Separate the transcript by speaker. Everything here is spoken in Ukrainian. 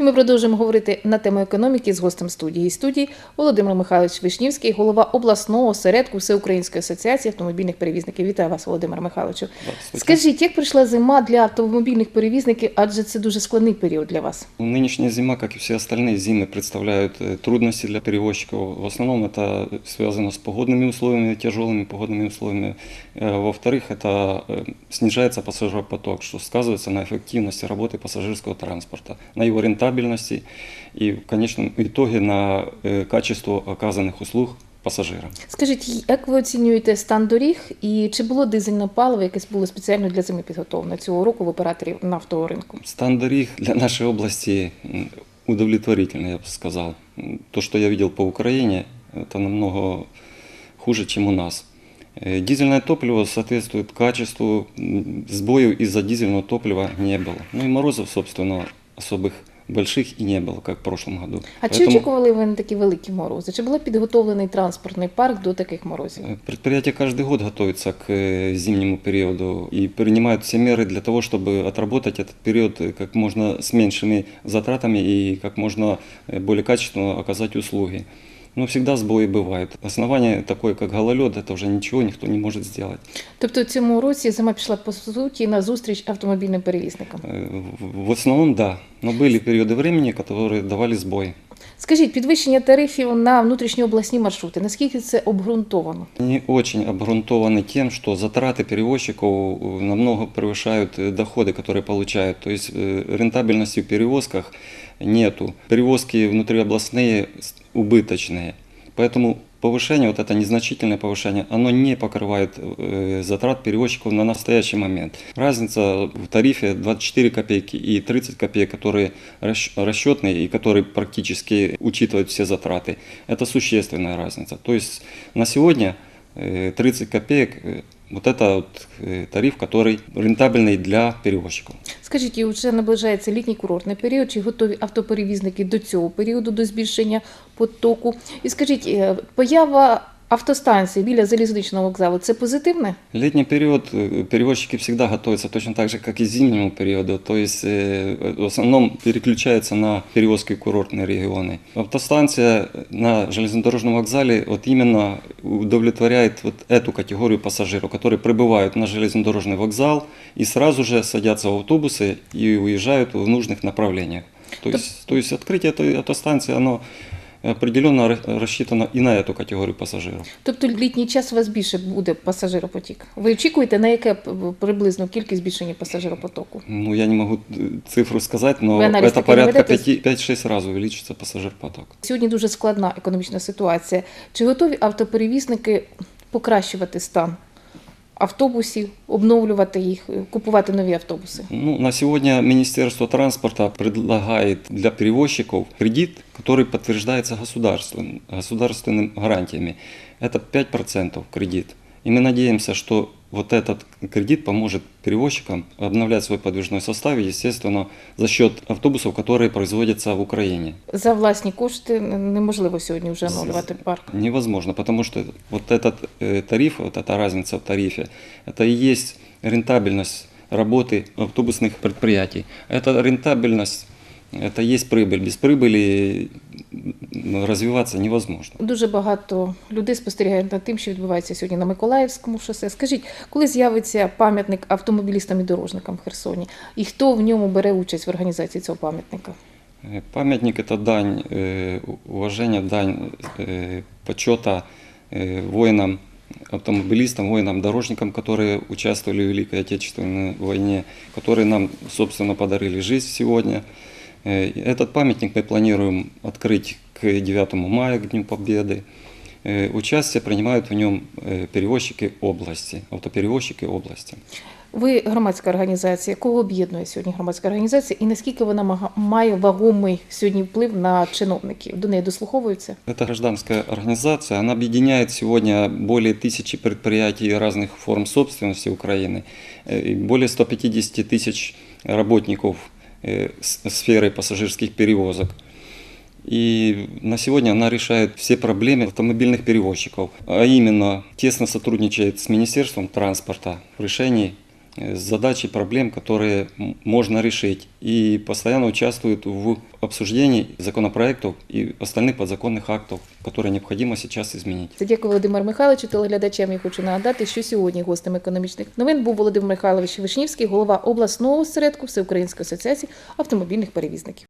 Speaker 1: І ми продовжуємо говорити на тему економіки з гостем студії. Студії Володимир Михайлович Вишнівський, голова обласного осередку Всеукраїнської асоціації автомобільних перевізників. Вітаю вас, Володимир Михайловичу.
Speaker 2: Здравствуйте.
Speaker 1: Скажіть, як прийшла зима для автомобільних перевізників, адже це дуже складний період для вас?
Speaker 2: Нынешняя зима, как и все остальные зимы, представляют э, трудности для перевозчиков. В основном это связано с погодными условиями, тяжелыми погодными условиями. Э, Во-вторых, это э, снижается пассажиропоток, что сказывается на эффективности работы пассажирского транспорта, на его рентабельности и в конечном итоге на э, качество оказанных услуг пассажирам.
Speaker 1: Скажіть, як ви оцінюєте стан доріг і чи було дизельне паливо, якесь було спеціально для зими підготовлене цього року в операторів нафтового ринку?
Speaker 2: Стан дорог для нашей области м, удовлетворительный, я бы сказал. М, То, что я видел по Украине, это намного хуже, чем у нас. Э, Дизельное топливо соответствует качеству, м, сбоев из-за дизельного топлива не было. Ну и морозов, собственно, особых больших и не было, как в прошлом году.
Speaker 1: А чи очікували ви на такі великі морози? Чи був підготовлений транспортний парк до таких морозів?
Speaker 2: Э, Предприятие каждый год готовится к э, зимнему периоду и принимают все меры для того, чтобы отработать этот период э, как можно с меньшими затратами и как можно э, более качественно оказать услуги. Но всегда сбои бывают. Основание такое, как гололед, это уже ничего никто не может сделать.
Speaker 1: Тобто в цьому році зима пішла по суті на зустріч автомобільним перевізникам.
Speaker 2: Э, в- В основном да, но были периоды времени, которые давали сбой.
Speaker 1: Скажіть, підвищення тарифів на внутрішньообласні маршрути, наскільки це обґрунтовано?
Speaker 2: Они очень обґрунтованы тем, что затраты перевозчиков э, намного превышают э, доходы, которые получают. То есть э, рентабельности в перевозках нету. Перевозки внутриобластные с- убыточные. Поэтому повышение, вот это незначительное повышение, оно не покрывает э, затрат перевозчиков на настоящий момент. Разница в тарифе 24 копейки и 30 копеек, которые расч- расчетные и которые практически учитывают все затраты, это существенная разница. То есть на сегодня э, 30 копеек э, вот это вот э, тариф, который рентабельный для перевозчиков.
Speaker 1: Скажіть, і вже наближається літній курортний період, чи готові автоперевізники до цього періоду до збільшення потоку? І скажіть, е, поява автостанцій біля залізничного вокзалу це позитивне?
Speaker 2: Летний период э, перевозчики всегда готовятся точно так же, как и зимнему периоду. То есть э, в основном переключаются на перевозки в курортные регионы. Автостанция на железнодорожном вокзале вот именно удовлетворяет вот эту категорию пассажиров, которые прибывают на железнодорожный вокзал и сразу же садятся в автобусы и уезжают в нужных направлениях. То есть, то есть открытие этой автостанции, оно определенно ра- рассчитано и на эту категорию пассажиров.
Speaker 1: Тобто літній час у вас більше буде пасажиропотік. Ви очікуєте на яке п- приблизно кількість збільшення пасажиропотоку?
Speaker 2: Ну, я не могу э, цифру сказать, но
Speaker 1: Вы анализ
Speaker 2: это
Speaker 1: такой не
Speaker 2: порядка
Speaker 1: ведете?
Speaker 2: 5-6 раз увеличится пассажир-поток.
Speaker 1: Сьогодні дуже складна економічна ситуація. Чи готові автоперевізники покращувати стан автобусів, обновлювати їх, е, купувати нові автобуси?
Speaker 2: Ну, на сегодня Министерство транспорта предлагает для перевозчиков кредит, который подтверждается государством, государственными гарантиями. Это 5% кредит. И мы надеемся, что вот этот кредит поможет перевозчикам обновлять свой подвижной состав, естественно, за счет автобусов, которые производятся в Украине.
Speaker 1: За власні кошти неможливо сьогодні вже оновлювати парк.
Speaker 2: Невозможно, потому что вот этот э, тариф, вот эта разница в тарифе, это и есть рентабельность работы автобусных предприятий. Эта рентабельность, это и есть прибыль. Без прибыли м, развиваться невозможно.
Speaker 1: Дуже багато людей спостерігають над тим, що відбувається сьогодні на Миколаївському шосе. Скажіть, коли з'явиться пам'ятник автомобілістам і дорожникам в Херсоні, і хто в ньому бере участь в організації цього пам'ятника?
Speaker 2: Э, Памятник – это дань э, уважения, дань э, почета э, воинам, автомобилистам, воинам-дорожникам, которые участвовали в Великой Отечественной войне, которые нам, собственно, подарили жизнь сегодня. Э, Этот памятник мы планируем открыть к 9 мая, к Дню Победы. Э, Участие принимают в нем э, перевозчики области, автоперевозчики области.
Speaker 1: Ви громадська організація. Кого об'єднує сьогодні громадська організація, і наскільки вона мага- має вагомий сьогодні вплив на чиновників? До неї дослуховуються?
Speaker 2: Это гражданская организация, она объединяет сегодня более тысячи предприятий разных форм собственности Украины, э, и более 150 тысяч работников э, с- сферы пассажирских перевозок. И на сегодня она решает все проблемы автомобильных перевозчиков, а именно тесно сотрудничает с Министерством транспорта в решении э, задач и проблем, которые м- можно решить. И постоянно участвуют в обсуждении законопроектов и остальных подзаконных актов, которые необходимо сейчас изменить.
Speaker 1: Це дякую Володимир Михайловичу. Телеглядачам я хочу нагадати, що сьогодні гостем економічних новин був Володимир Михайлович Вишнівський, голова обласного осередку Всеукраїнської асоціації автомобільних перевізників.